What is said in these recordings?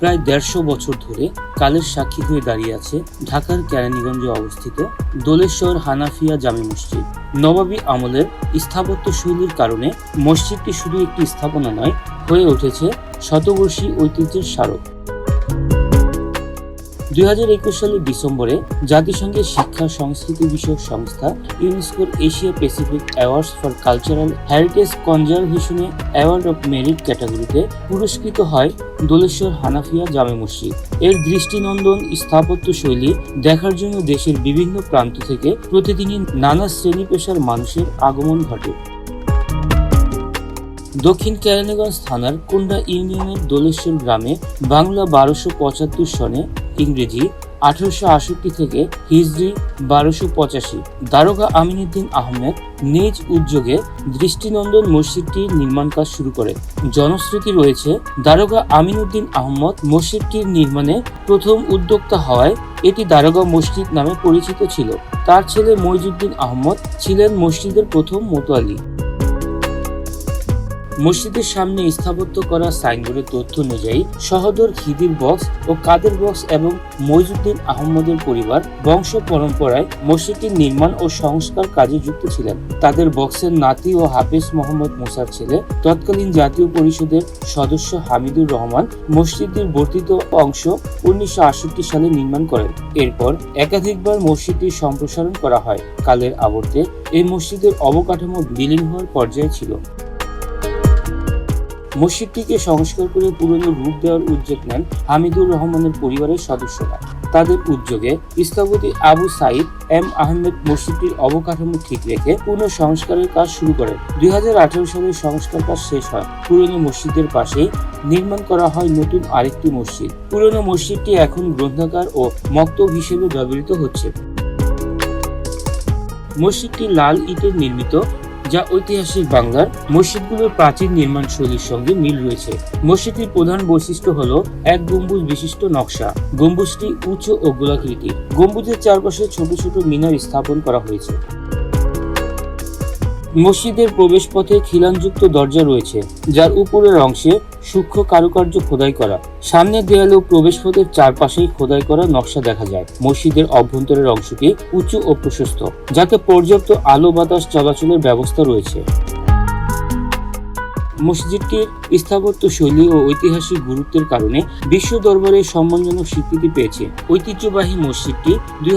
প্রায় দেড়শো বছর ধরে কালের সাক্ষী হয়ে দাঁড়িয়ে আছে ঢাকার কেরানীগঞ্জে অবস্থিত দোলেশ্বর হানাফিয়া জামি মসজিদ। নবাবী আমলের স্থাপত্য শৈলীর কারণে মসজিদটি শুধু একটি স্থাপনা নয়, হয়ে উঠেছে শতবর্ষী ঐতিহ্যের স্মারক। দুই হাজার একুশ সালের ডিসেম্বরে জাতিসংঘের শিক্ষা সংস্কৃতি বিষয়ক সংস্থা ইউনেস্কোর Asia Pacific awards for cultural heritage কনজারভেশনে award of merit ক্যাটাগরিতে পুরস্কৃত হয় দোলেশ্বর হানাফিয়া জামে মসজিদ। এর দৃষ্টিনন্দন স্থাপত্য শৈলী দেখার জন্য দেশের বিভিন্ন প্রান্ত থেকে প্রতিদিনই নানা শ্রেণি পেশার মানুষের আগমন ঘটে। দক্ষিণ কেরানীগঞ্জ থানার কুন্ডা ইউনিয়নের দোলেশ্বর গ্রামে বাংলা বারোশো পঁচাত্তর সনে ইংরেজি আঠারোশো আষট্টি থেকে হিজরি বারোশো পঁচাশি দারোগা আমিনুদ্দিন আহমেদ নিজ উদ্যোগে দৃষ্টিনন্দন মসজিদটির নির্মাণ কাজ শুরু করে। জনশ্রুতি রয়েছে, দারোগা আমিনুদ্দিন আহমদ মসজিদটির নির্মাণে প্রথম উদ্যোক্তা হওয়ায় এটি দারোগা মসজিদ নামে পরিচিত ছিল। তার ছেলে মইজুদ্দিন আহমদ ছিলেন মসজিদের প্রথম মোতোয়ালি। মসজিদের সামনে স্থাপত্য করা সাইনবোর্ডের তথ্য অনুযায়ী, সহদর খিদির বক্স ও কাদের বক্স এবং মইজুদ্দিন আহমদের পরিবার বংশ পরম্পরায় মসজিদটির নির্মাণ ও সংস্কার কাজে যুক্ত ছিলেন। তাদের বক্সের নাতি ও হাফিজ মোহাম্মদ মুসার ছেলে, তৎকালীন জাতীয় পরিষদের সদস্য হামিদুর রহমান মসজিদটির বর্ধিত অংশ উনিশশো সালে নির্মাণ করেন। এরপর একাধিকবার মসজিদটি সম্প্রসারণ করা হয়। কালের আবর্তে এই মসজিদের অবকাঠামো বিলীন হওয়ার পর্যায়ে ছিল। মসজিদটিকে সংস্কার করে পুরনো রূপ দেওয়ার উদ্যোগ নেন হামিদুর রহমানের পরিবারের সদস্যরা। তাদের উদ্যোগে স্থপতি আবু সাইদ এম আহমেদ মসজিদটির অবকাঠামো ঠিক রেখে পুনঃ সংস্কারের কাজ শুরু করেন। দুই সালে সংস্কার কাজ শেষ হয়। পুরনো মসজিদের পাশেই নির্মাণ করা হয় নতুন আরেকটি মসজিদ। পুরনো মসজিদটি এখন গ্রন্থাগার ও মক্তব হিসেবে ব্যবহৃত হচ্ছে। মসজিদটি লাল ইটের নির্মিত যা ঐতিহাসিক বাংলার মসজিদগুলোর প্রাচীন নির্মাণ শৈলীর সঙ্গে মিল রয়েছে। মসজিদটির প্রধান বৈশিষ্ট্য হল এক গম্বুজ বিশিষ্ট নকশা। গম্বুজটি উঁচু ও গোলাকৃতি গম্বুজের চারপাশে ছোট ছোট মিনার স্থাপন করা হয়েছে। মসজিদের প্রবেশপথে খিলানযুক্ত দরজা রয়েছে, যার উপরের অংশে সূক্ষ্ম কারুকার্য খোদাই করা। সামনের দেয়ালে ও প্রবেশপথের চারপাশেই খোদাই করা নকশা দেখা যায়। মসজিদের অভ্যন্তরের অংশটি উঁচু ও প্রশস্ত, যাতে পর্যাপ্ত আলো বাতাস চলাচলের ব্যবস্থা রয়েছে। মসজিদটির স্থাপত্য শৈলী ও ঐতিহাসিক গুরুত্বের কারণে বিশ্ব দরবারে সম্মানজনক স্বীকৃতি পেয়েছে। ঐতিহ্যবাহী মসজিদটি দুই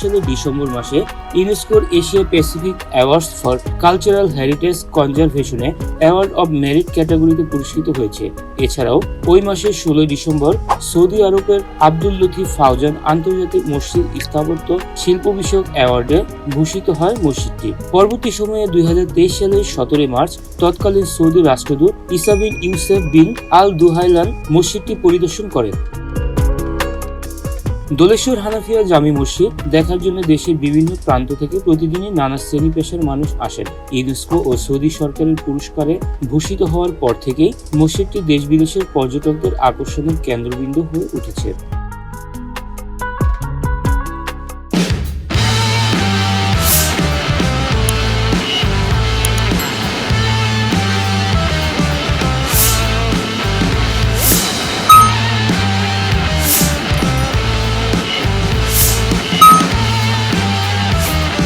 সালের ডিসেম্বর মাসে ইউনেস্কোর Asia Pacific awards for cultural heritage কনজারভেশনে award of merit ক্যাটাগরিতে পুরস্কৃত হয়েছে। এছাড়াও, ওই মাসের ষোলোই ডিসেম্বর সৌদি আরবের আব্দুল লতিফ ফাউজান আন্তর্জাতিক মসজিদ স্থাপত্য শিল্প বিষয়ক অ্যাওয়ার্ডে ভূষিত হয় মসজিদটি। পরবর্তী সময়ে দুই হাজার তেইশ সালের সতেরোই মার্চ তৎকালীন সৌদি রাষ্ট্রদূত ইসা বিন ইউসেফ বিন আল দুহাইলান মসজিদটি পরিদর্শন করেন। দোলেশ্বর হানাফিয়া জামি মসজিদ দেখার জন্য দেশের বিভিন্ন প্রান্ত থেকে প্রতিদিনই নানা শ্রেণি পেশার মানুষ আসেন। ইউনেস্কো ও সৌদি সরকারের পুরস্কারে ভূষিত হওয়ার পর থেকেই মসজিদটি দেশ বিদেশের পর্যটকদের আকর্ষণের কেন্দ্রবিন্দু হয়ে উঠেছে।